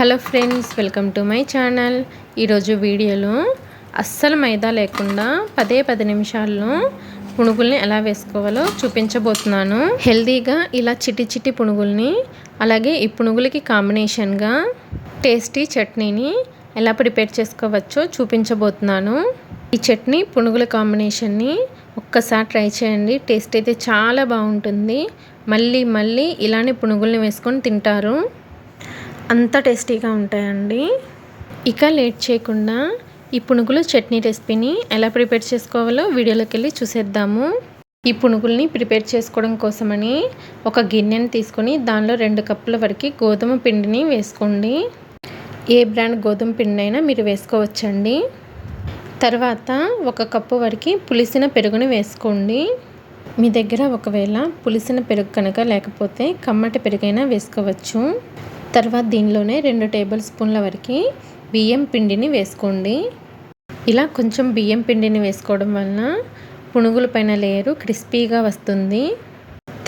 Hello friends welcome to my channel. ఈరోజు వీడియోలో అస్సలు మైదా లేకుండా పదే పది నిమిషాల్లో పునుగుల్ని ఎలా వేసుకోవాలో చూపించబోతున్నాను. హెల్తీగా ఇలా చిటి చిటి పునుగుల్ని అలాగే ఈ పునుగులకి కాంబినేషన్గా టేస్టీ చట్నీని ఎలా ప్రిపేర్ చేసుకోవచ్చో చూపించబోతున్నాను. ఈ చట్నీ పునుగుల కాంబినేషన్ని ఒక్కసారి ట్రై చేయండి. టేస్ట్ అయితే చాలా బాగుంటుంది. మళ్ళీ మళ్ళీ ఇలానే పునుగుల్ని వేసుకొని తింటారు. అంత టేస్టీగా ఉంటాయండి. ఇక లేట్ చేయకుండా ఈ పునుగులు చట్నీ రెసిపీని ఎలా ప్రిపేర్ చేసుకోవాలో వీడియోలోకి వెళ్ళి చూసేద్దాము. ఈ పునుగుల్ని ప్రిపేర్ చేసుకోవడం కోసమని ఒక గిన్నెని తీసుకొని దానిలో రెండు కప్పుల వరకు గోధుమ పిండిని వేసుకోండి. ఏ బ్రాండ్ గోధుమ పిండి అయినా మీరు వేసుకోవచ్చండి. తర్వాత ఒక కప్పు వరకు పులిసిన పెరుగుని వేసుకోండి. మీ దగ్గర ఒకవేళ పులిసిన పెరుగు కనుక లేకపోతే కమ్మటి పెరుగైనా వేసుకోవచ్చు. తర్వాత దీనిలోనే రెండు టేబుల్ స్పూన్ల వరకు బియ్యం పిండిని వేసుకోండి. ఇలా కొంచెం బియ్యం పిండిని వేసుకోవడం వలన పునుగుల పైన లేయరు క్రిస్పీగా వస్తుంది.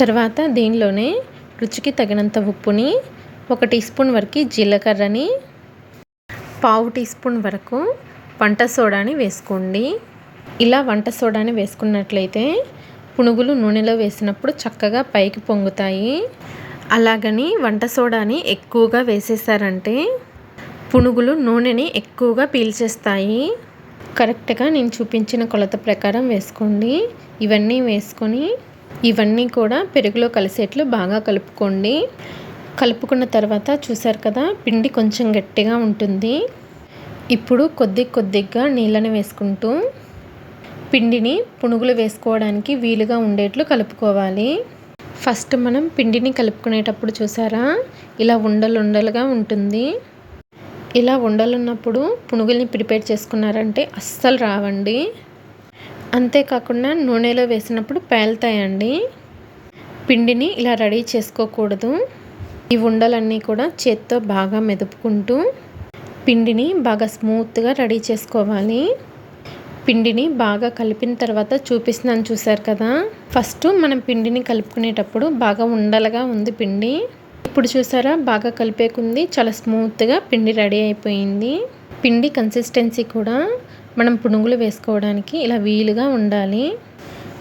తర్వాత దీనిలోనే రుచికి తగినంత ఉప్పుని ఒక టీ స్పూన్ వరకు జీలకర్రని పావు టీ స్పూన్ వరకు వంట సోడాని వేసుకోండి. ఇలా వంట సోడాని వేసుకున్నట్లయితే పునుగులు నూనెలో వేసినప్పుడు చక్కగా పైకి పొంగుతాయి. అలాగని వంట సోడాని ఎక్కువగా వేసేసారంటే పునుగులు నూనెని ఎక్కువగా పీల్చేస్తాయి. కరెక్ట్గా నేను చూపించిన కొలత ప్రకారం వేసుకోండి. ఇవన్నీ వేసుకొని ఇవన్నీ కూడా పెరుగులో కలిసేట్లు బాగా కలుపుకోండి. కలుపుకున్న తర్వాత చూసారు కదా పిండి కొంచెం గట్టిగా ఉంటుంది. ఇప్పుడు కొద్ది కొద్దిగా నీళ్ళని వేసుకుంటూ పిండిని పునుగులు వేసుకోవడానికి వీలుగా ఉండేట్లు కలుపుకోవాలి. ఫస్ట్ మనం పిండిని కలుపుకునేటప్పుడు చూసారా? ఇలా ఉండలు ఉండలుగా ఉంటుంది. ఇలా ఉండలున్నప్పుడు పునుగుల్ని ప్రిపేర్ చేసుకున్నారంటే అస్సలు రావండి. అంతేకాకుండా నూనెలో వేసినప్పుడు పేలుతాయండి. పిండిని ఇలా రెడీ చేసుకోకూడదు. ఈ ఉండలన్నీ కూడా చేత్తో బాగా మెదుపుకుంటూ పిండిని బాగా స్మూత్గా రెడీ చేసుకోవాలి. పిండిని బాగా కలిపిన తర్వాత చూపిస్తున్నాను చూసారు కదా? ఫస్ట్ మనం పిండిని కలుపుకునేటప్పుడు బాగా ఉండలుగా ఉంది పిండి. ఇప్పుడు చూసారా బాగా కలిపేకుంది చాలా స్మూత్గా పిండి రెడీ అయిపోయింది. పిండి కన్సిస్టెన్సీ కూడా మనం పునుగులు వేసుకోవడానికి ఇలా వీలుగా ఉండాలి.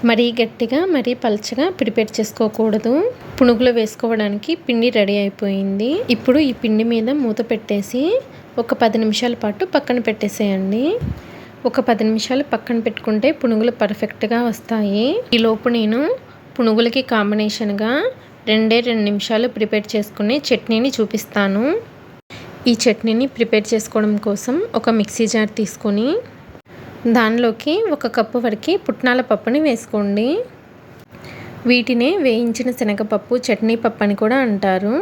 మరీ గట్టిగా మరీ పల్చగా ప్రిపేర్ చేసుకోకూడదు. పునుగులు వేసుకోవడానికి పిండి రెడీ అయిపోయింది. ఇప్పుడు ఈ పిండి మీద మూత పెట్టేసి ఒక పది నిమిషాల పాటు పక్కన పెట్టేసేయండి. ఒక పది నిమిషాలు పక్కన పెట్టుకుంటే పునుగులు పర్ఫెక్ట్గా వస్తాయి. ఈలోపు నేను పునుగులకి కాంబినేషన్గా రెండే రెండు నిమిషాలు ప్రిపేర్ చేసుకునే చట్నీని చూపిస్తాను. ఈ చట్నీని ప్రిపేర్ చేసుకోవడం కోసం ఒక మిక్సీ జార్ తీసుకొని దానిలోకి ఒక కప్పు వరకు పుట్నాల పప్పుని వేసుకోండి. వీటినే వేయించిన శనగపప్పు చట్నీ పప్పు అని కూడా అంటారు.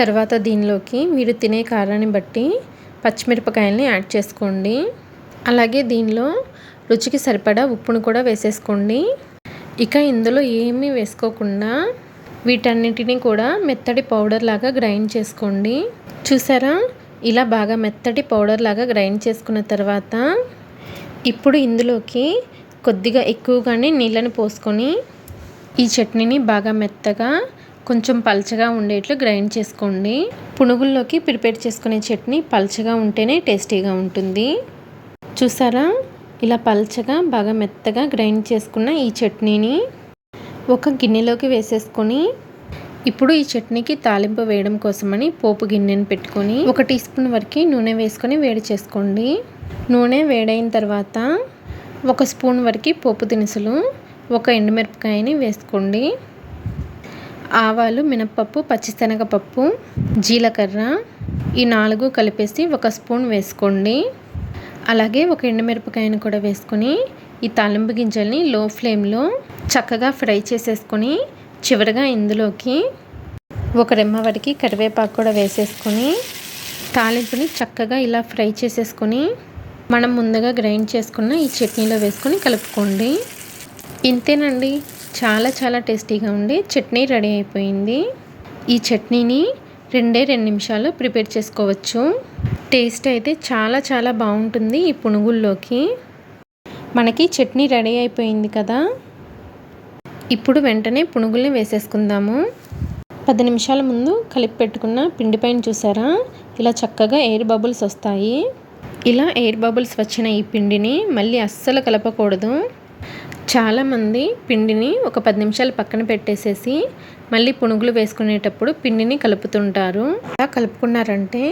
తర్వాత దీనిలోకి మీరు తినే కారాన్ని బట్టి పచ్చిమిరపకాయల్ని యాడ్ చేసుకోండి. అలాగే దీనిలో రుచికి సరిపడా ఉప్పును కూడా వేసేసుకోండి. ఇక ఇందులో ఏమీ వేసుకోకుండా వీటన్నిటిని కూడా మెత్తటి పౌడర్ లాగా గ్రైండ్ చేసుకోండి. చూసారా? ఇలా బాగా మెత్తటి పౌడర్ లాగా గ్రైండ్ చేసుకున్న తర్వాత ఇప్పుడు ఇందులోకి కొద్దిగా ఎక్కువగానే నీళ్ళని పోసుకొని ఈ చట్నీని బాగా మెత్తగా కొంచెం పల్చగా ఉండేట్లు గ్రైండ్ చేసుకోండి. పునుగుల్లోకి ప్రిపేర్ చేసుకునే చట్నీ పల్చగా ఉంటేనే టేస్టీగా ఉంటుంది. చూసారా? ఇలా పల్చగా బాగా మెత్తగా గ్రైండ్ చేసుకున్న ఈ చట్నీని ఒక గిన్నెలోకి వేసేసుకొని ఇప్పుడు ఈ చట్నీకి తాలింపు వేయడం కోసమని పోపు గిన్నెని పెట్టుకొని ఒక టీ స్పూన్ వరకు నూనె వేసుకొని వేడి చేసుకోండి. నూనె వేడైన తర్వాత ఒక స్పూన్ వరకు పోపు దినుసులు ఒక ఎండుమిరపకాయని వేసుకోండి. ఆవాలు మినప్పప్పు పచ్చిశనగపప్పు జీలకర్ర ఈ నాలుగు కలిపేసి ఒక స్పూన్ వేసుకోండి. అలాగే ఒక ఎండుమిరపకాయను కూడా వేసుకొని ఈ తాలింపు గింజల్ని లో ఫ్లేమ్లో చక్కగా ఫ్రై చేసేసుకొని చివరిగా ఇందులోకి ఒక రెమ్మ వరకు కరివేపాకు కూడా వేసేసుకొని తాలింపుని చక్కగా ఇలా ఫ్రై చేసేసుకొని మనం ముందుగా గ్రైండ్ చేసుకున్న ఈ చట్నీలో వేసుకొని కలుపుకోండి. ఇంతేనండి. చాలా చాలా టేస్టీగా ఉండి చట్నీ రెడీ అయిపోయింది. ఈ చట్నీని రెండే రెండు నిమిషాలు ప్రిపేర్ చేసుకోవచ్చు. టేస్ట్ అయితే చాలా చాలా బాగుంటుంది ఈ పునుగుల్లోకి. మనకి చట్నీ రెడీ అయిపోయింది కదా. ఇప్పుడు వెంటనే పునుగుల్ని వేసేసుకుందాము. పది నిమిషాల ముందు కలిపి పెట్టుకున్న పిండి పైన చూసారా? ఇలా చక్కగా ఎయిర్ బబుల్స్ వస్తాయి. ఇలా ఎయిర్ బబుల్స్ వచ్చిన ఈ పిండిని మళ్ళీ అస్సలు కలపకూడదు. చాలామంది పిండిని ఒక పది నిమిషాలు పక్కన పెట్టేసేసి మళ్ళీ పునుగులు వేసుకునేటప్పుడు పిండిని కలుపుతుంటారు. అలా కలుపుకున్నారంటే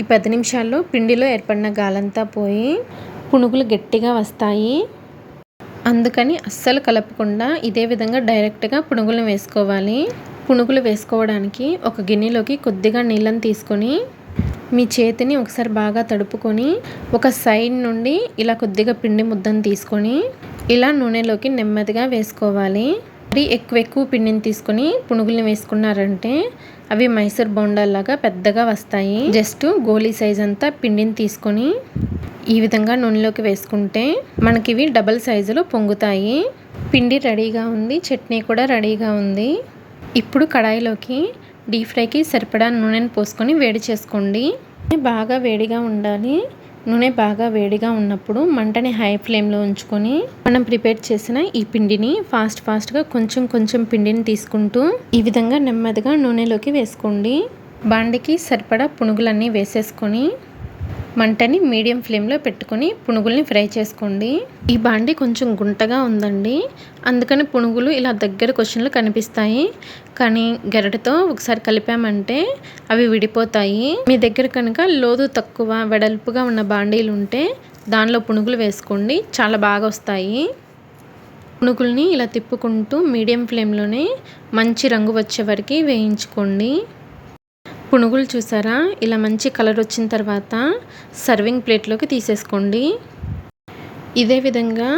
ఈ పది నిమిషాల్లో పిండిలో ఏర్పడిన గాలంతా పోయి పునుగులు గట్టిగా వస్తాయి. అందుకని అస్సలు కలపకుండా ఇదే విధంగా డైరెక్ట్గా పునుగులను వేసుకోవాలి. పునుగులు వేసుకోవడానికి ఒక గిన్నెలోకి కొద్దిగా నీళ్ళని తీసుకొని మీ చేతిని ఒకసారి బాగా తడుపుకొని ఒక సైడ్ నుండి ఇలా కొద్దిగా పిండి ముద్దను తీసుకొని ఇలా నూనెలోకి నెమ్మదిగా వేసుకోవాలి. మరి ఎక్కువ ఎక్కువ పిండిని తీసుకొని పునుగులను వేసుకున్నారంటే అవి మైసూర్ బోండాల్లాగా పెద్దగా వస్తాయి. జస్ట్ గోలీ సైజ్ అంతా పిండిని తీసుకొని ఈ విధంగా నూనెలోకి వేసుకుంటే మనకి ఇవి డబల్ సైజులో పొంగుతాయి. పిండి రెడీగా ఉంది చట్నీ కూడా రెడీగా ఉంది. ఇప్పుడు కడాయిలోకి డీప్ ఫ్రైకి సరిపడా నూనెను పోసుకొని వేడి చేసుకోండి. బాగా వేడిగా ఉండాలి. నూనె బాగా వేడిగా ఉన్నప్పుడు మంటని హై ఫ్లేమ్లో ఉంచుకొని మనం ప్రిపేర్ చేసిన ఈ పిండిని ఫాస్ట్ ఫాస్ట్గా కొంచెం కొంచెం పిండిని తీసుకుంటూ ఈ విధంగా నెమ్మదిగా నూనెలోకి వేసుకోండి. బాండికి సరిపడా పునుగులన్నీ వేసేసుకొని మంటని మీడియం ఫ్లేమ్లో పెట్టుకొని పునుగుల్ని ఫ్రై చేసుకోండి. ఈ బాండి కొంచెం గుంటగా ఉందండి. అందుకని పునుగులు ఇలా దగ్గర క్వశ్చన్లు కనిపిస్తాయి. కానీ గెరటతో ఒకసారి కలిపామంటే అవి విడిపోతాయి. మీ దగ్గర కనుక లోతు తక్కువ వెడల్పుగా ఉన్న బాండీలు ఉంటే దానిలో పునుగులు వేసుకోండి. చాలా బాగా వస్తాయి. పునుగుల్ని ఇలా తిప్పుకుంటూ మీడియం ఫ్లేమ్లోనే మంచి రంగు వచ్చే వరకు వేయించుకోండి. పునుగులు చూసారా? ఇలా మంచి కలర్ వచ్చిన తర్వాత సర్వింగ్ ప్లేట్లోకి తీసేసుకోండి. ఇదే విధంగా